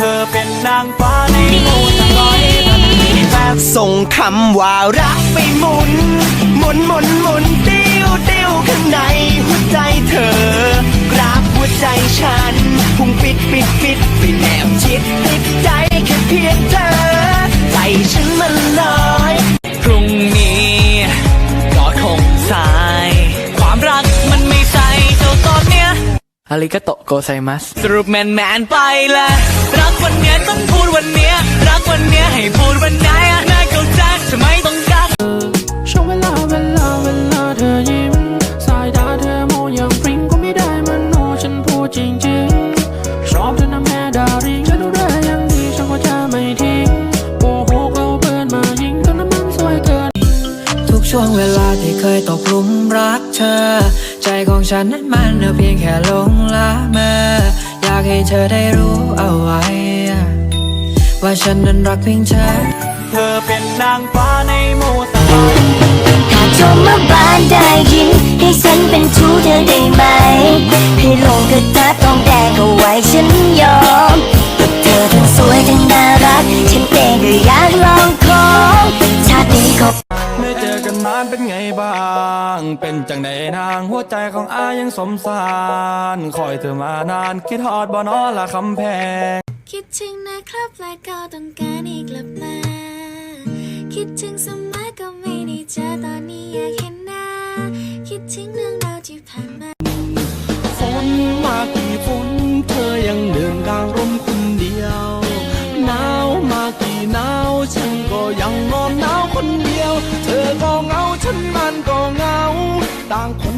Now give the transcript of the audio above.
นางฟ้าในหมู่ตะลอยทันทีแบบส่งคำว่ารักไปหมุน หมุนหมุนหมุนติ้วติ้วข้างในหัวใจเธอกราบหัวใจฉันพุ่งปิดปิดปิดไปแนบชิดติดใจแค่เพียงเธอ ใจฉันมันลอยพรุ่งนี้ก็คงสาย ความรักมันไม่ใช่เจ้าตอนเนี้ยอาริกาโตโกไซมัสสรุปแมนแมนๆไปละรัก วันเนี้ยต้องพูดวันเนี้ยรักวันเนี้ยให้พูดวันไหนอะน่าเข้าใจจะไม่ต้องกักช่วงเวลาเวลาเวลาเธอยิ้มสายตาเธอมองอย่างฟริ้งก็ไม่ได้มันโนฉันพูดจริงๆชอบเธอนะแม่ดาริงจะดูได้อย่างดีฉันก็จะไม่ทิ้งโอ้โหเอาเปินมายิงตอนนั้นมันสวยเกินทุกช่วงเวลาที่เคยตกหลุมรักเธอ ใจของฉันนั้นมันเพียงแค่หลงละเมออยากให้เธอได้รู้เอาไว้ ว่าฉันนั้นรักเพียงเธอ เธอเป็นนางฟ้าในหมู่ตะลอยหากเธอมาบ้านได้ยิน ให้ฉันเป็นชู้เธอได้ไหม ให้ลงกระทะทองแดงเอาไว้ฉันยอมเธอทั้งสวยทั้งน่ารัก ฉันเองก็อยากลองของชาตินี้ขอไม่เจอกันนานเป็นไงบ้าง เป็นจังใดนางหัวใจของอายังสมสาร คอยเธอมานานคิดฮอดบ่นอละคำแพง คิดถึงนะครับและก็ต้องการอีกกลับมา คิดถึงสมัยก็ไม่ได้เจอตอนนี้อยากเห็นหน้า คิดถึงเรื่องราวที่ผ่านมา ฝนมากี่ฝนเธอยังเดินกลางร่มคนเดียว หนาวมากี่หนาวฉันก็ยังนอนหนาวคนเดียว เธอก็เหงาฉันมันก็เหงา ต่างคน